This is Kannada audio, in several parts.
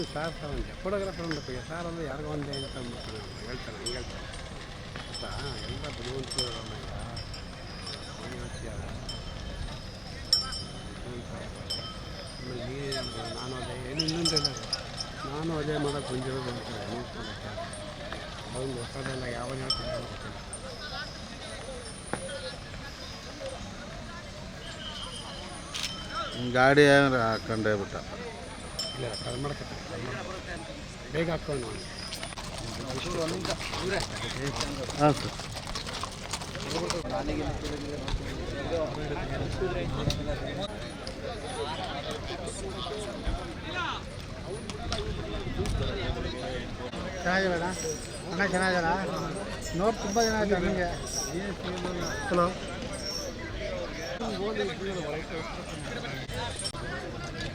ಏನು ಸಾರ್ ಸರ್ ಒಂದು ಫೋಟೋಗ್ರಾಫರ್ ಅನ್ಬೇಕು ಸಾರ್ ಅಂದರೆ ಯಾರಿಗೋ ಒಂದೇ ಅಂತ ಅಂದ್ಬಿಟ್ಟು ನಾನು ಹೇಳ್ತಾನೆ ಹಂಗೆ ಹೇಳ್ತಾನೆ ಆಯಿತಾ ಎಲ್ಲ ಬುದ್ಧಿವಂತ. ಆಮೇಲೆ ನೀನು ನಾನು ಅದೇ, ಏನು ಇನ್ನೊಂದು ಇಲ್ಲ ನಾನು ಅದೇ ಮಾಡೋಕ್ಕೆ ಬಂದಿರೋದು ಅಂತ ನ್ಯೂಸ್ ಮಾಡೋಕ್ಕೆ ಅದೊಂದು ಹೊಸದೆಲ್ಲ ಯಾವ ಗೊತ್ತಿಲ್ಲ. ಗಾಡಿ ಏನಾರ ಹಾಕೊಂಡೇ ಬಿಟ್ಟ. ಇಲ್ಲ ಮಾಡ್ಕೊತೀನಿ ಬೇಗ ಹಾಕ್ಕೊಂಡು ನಾನು ಹಾಂ ಸರ್. ಚೆನ್ನಾಗಿರೋಣ ಅಣ್ಣ ಚೆನ್ನಾಗಿದ್ದಾರ? ನೋಡಿ ತುಂಬ ಜನ ಆಯ್ತು ನನಗೆ ಹಲೋ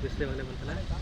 ಮನೆ ಬಂತಲ್ಲ ಹೆಂಗೋ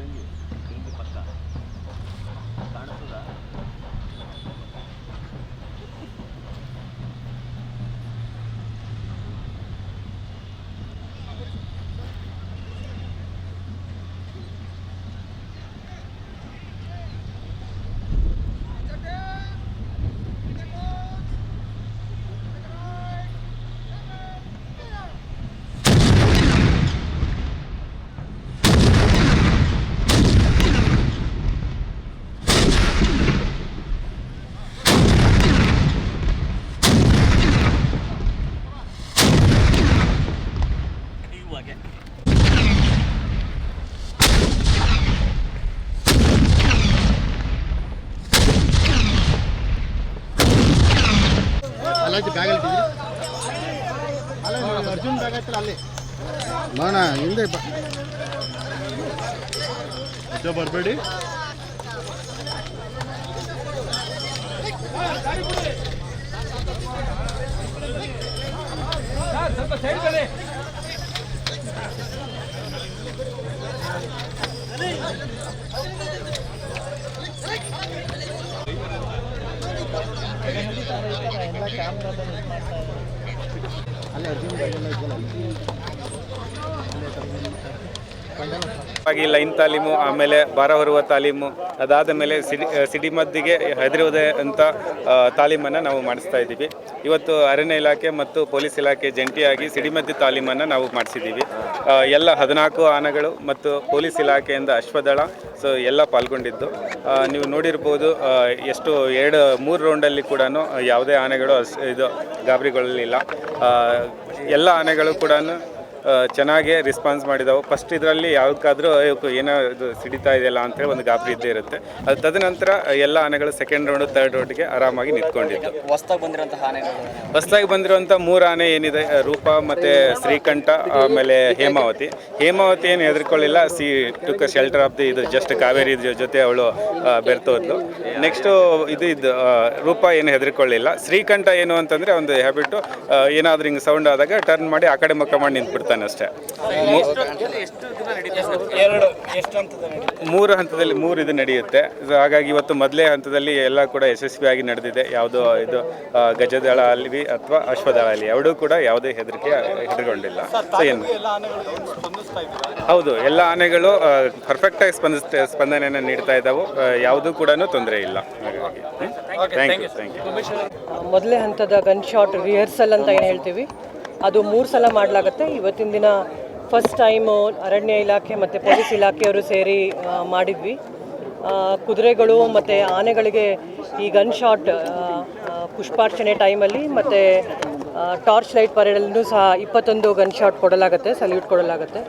देंगे ಅರ್ಜುನ್ ಬ್ಯಾಗ್ ಐತ್ರ ಅಲ್ಲಿ. ಮಾಡೋಣ ಹಿಂದೆ ಬರಬೇಡಿ. ಸ್ವಲ್ಪ ಸೈಡ್ ಬನ್ನಿ. ಆಗಿ ಲೈನ್ ತಾಲೀಮು, ಆಮೇಲೆ ಬಾರ ಹೊರುವ ತಾಲೀಮು, ಅದಾದ ಮೇಲೆ ಸಿಡಿ ಸಿಡಿಮದ್ದಿಗೆ ಹೆದರುವುದೇ ಅಂತ ತಾಲೀಮನ್ನು ನಾವು ಮಾಡಿಸ್ತಾ ಇದ್ದೀವಿ. ಇವತ್ತು ಅರಣ್ಯ ಇಲಾಖೆ ಮತ್ತು ಪೊಲೀಸ್ ಇಲಾಖೆ ಜಂಟಿಯಾಗಿ ಸಿಡಿಮದ್ದು ತಾಲೀಮನ್ನು ನಾವು ಮಾಡಿಸಿದ್ದೀವಿ. ಎಲ್ಲ ಹದಿನಾಲ್ಕು ಆನೆಗಳು ಮತ್ತು ಪೊಲೀಸ್ ಇಲಾಖೆಯಿಂದ ಅಶ್ವದಳ, ಸೊ ಎಲ್ಲ ಪಾಲ್ಗೊಂಡಿದ್ದು. ನೀವು ನೋಡಿರ್ಬೋದು ಎಷ್ಟು ಎರಡು, ಮೂರು ರೌಂಡಲ್ಲಿ ಕೂಡ ಯಾವುದೇ ಆನೆಗಳು ಇದು ಗಾಬರಿಗೊಳ್ಳಲಿಲ್ಲ. ಎಲ್ಲ ಆನೆಗಳು ಕೂಡ ಚೆನ್ನಾಗಿ ರೆಸ್ಪಾನ್ಸ್ ಮಾಡಿದಾವೆ. ಫಸ್ಟ್ ಇದರಲ್ಲಿ ಯಾವುದಕ್ಕಾದ್ರೂ ಇವಕ್ಕೆ ಏನೋ ಇದು ಸಿಡಿತಾ ಇದೆಯಲ್ಲ ಅಂತೇಳಿ ಒಂದು ಗಾಬರಿ ಇದ್ದೇ ಇರುತ್ತೆ. ಅದು ತದನಂತರ ಎಲ್ಲ ಆನೆಗಳು ಸೆಕೆಂಡ್ ರೌಂಡ್ ತರ್ಡ್ ರೌಂಡ್ಗೆ ಆರಾಮಾಗಿ ನಿಂತ್ಕೊಂಡಿದ್ದು. ಹೊಸ್ದಾಗಿ ಬಂದಿರೋಂತಹ ಆನೆಗಳು ಹೊಸದಾಗಿ ಬಂದಿರುವಂಥ ಮೂರು ಆನೆ ಏನಿದೆ ರೂಪ ಮತ್ತು ಶ್ರೀಕಂಠ ಆಮೇಲೆ ಹೇಮಾವತಿ. ಹೇಮಾವತಿ ಏನು ಹೆದರ್ಕೊಳ್ಳಿಲ್ಲ. She took shelter of the ಇದು ಜಸ್ಟ್ ಕಾವೇರಿ ಜೊತೆ ಅವಳು ಬೆರ್ತೋದ್ಲು ನೆಕ್ಸ್ಟು ಇದು ಇದು ರೂಪ ಏನು ಹೆದರ್ಕೊಳ್ಳಿಲ್ಲ. ಶ್ರೀಕಂಠ ಏನು ಅಂತಂದರೆ ಒಂದು ಹ್ಯಾಬಿಟ್ಟು ಏನಾದ್ರೂ ಹಿಂಗೆ ಸೌಂಡ್ ಆದಾಗ ಟರ್ನ್ ಮಾಡಿ ಆ ಕಡೆ ಮಕ್ಕ ಮಾಡಿ ನಿಂತ್ಬಿಡ್ತಾನೆ ಅಷ್ಟೇ. ಮೂರು ಹಂತದಲ್ಲಿ ಮೂರು ಇದು ನಡೆಯುತ್ತೆ. ಸೊ ಹಾಗಾಗಿ ಇವತ್ತು ಮೊದಲೇ ಹಂತದಲ್ಲಿ ಎಲ್ಲ ಕೂಡ ಯಶಸ್ವಿಯಾಗಿ ನಡೆದಿದೆ. ಯಾವುದೋ ಇದು ಗಜದಳ ಅಲ್ಲಿ ಅಥವಾ ಅಶ್ವದಳ ಅಲ್ಲಿ ಎರಡೂ ಕೂಡ ಯಾವುದೇ ಹೆದರಿಕೆ ಹೆದರ್ಗೊಂಡಿಲ್ಲ ಸೊ ಏನು? ಹೌದು ಎಲ್ಲ ಆನೆಗಳು ಪರ್ಫೆಕ್ಟಾಗಿ ಸ್ಪಂದ ಸ್ಪಂದನೆಯನ್ನು ನೀಡ್ತಾ ಇದ್ದಾವೆ. ಯಾವುದೂ ಕೂಡ ತೊಂದರೆ ಇಲ್ಲ. ಹಾಗಾಗಿ ಥ್ಯಾಂಕ್ ಯು ಥ್ಯಾಂಕ್ ಯು ಮೊದಲೇ ಹಂತದ ಗನ್ ಶಾಟ್ ರಿಹರ್ಸಲ್ ಅಂತ ಏನು ಹೇಳ್ತೀವಿ? ಅದು ಮೂರು ಸಲ ಮಾಡಲಾಗುತ್ತೆ. ಇವತ್ತಿನ ದಿನ ಫಸ್ಟ್ ಟೈಮು ಅರಣ್ಯ ಇಲಾಖೆ ಮತ್ತು ಪೊಲೀಸ್ ಇಲಾಖೆಯವರು ಸೇರಿ ಮಾಡಿದ್ವಿ. ಕುದುರೆಗಳು ಮತ್ತು ಆನೆಗಳಿಗೆ ಈ ಗನ್ ಶಾಟ್ ಪುಷ್ಪಾರ್ಚನೆ ಟೈಮಲ್ಲಿ ಮತ್ತು ಟಾರ್ಚ್ ಲೈಟ್ ಪರೇಡಲ್ಲೂ ಸಹ ಇಪ್ಪತ್ತೊಂದು ಗನ್ ಶಾಟ್ ಕೊಡಲಾಗುತ್ತೆ ಸಲ್ಯೂಟ್ ಕೊಡಲಾಗುತ್ತೆ.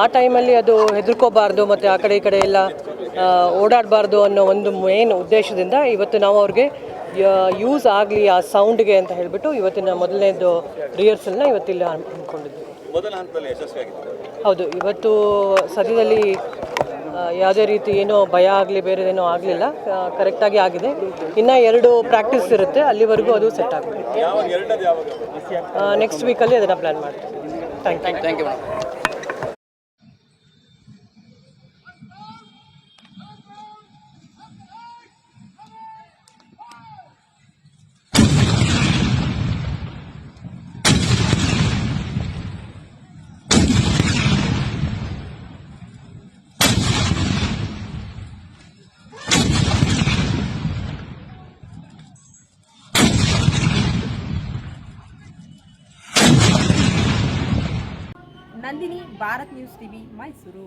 ಆ ಟೈಮಲ್ಲಿ ಅದು ಹೆದರ್ಕೋಬಾರ್ದು ಮತ್ತು ಆ ಕಡೆ ಈ ಕಡೆ ಎಲ್ಲ ಓಡಾಡಬಾರ್ದು ಅನ್ನೋ ಒಂದು ಮೇನ್ ಉದ್ದೇಶದಿಂದ ಇವತ್ತು ನಾವು ಅವ್ರಿಗೆ ಯೂಸ್ ಆಗಲಿ ಆ ಸೌಂಡ್ಗೆ ಅಂತ ಹೇಳಿಬಿಟ್ಟು ಇವತ್ತಿನ ಮೊದಲನೇದು ರಿಹರ್ಸಲ್ನ ಇವತ್ತಿಲ್ಲಿ ಅಂದ್ಕೊಂಡಿದ್ವಿ ಮೊದಲ ಹಂತದಲ್ಲಿ ಯಶಸ್ವಿಯಾಗಿತ್ತು ಹೌದು ಇವತ್ತು ಸದ್ಯದಲ್ಲಿ ಯಾವುದೇ ರೀತಿ ಏನೋ ಭಯ ಆಗಲಿ ಬೇರೆದೇನೋ ಆಗಲಿಲ್ಲ ಕರೆಕ್ಟಾಗಿ ಆಗಿದೆ. ಇನ್ನು ಎರಡು ಪ್ರಾಕ್ಟೀಸ್ ಇರುತ್ತೆ ಅಲ್ಲಿವರೆಗೂ ಅದು ಸೆಟ್ ಆಗುತ್ತೆ. ನೆಕ್ಸ್ಟ್ ವೀಕಲ್ಲಿ ಅದನ್ನು ಪ್ಲ್ಯಾನ್ ಮಾಡ್ತೀವಿ. Thank you thank you Bharat news TV Mysuru.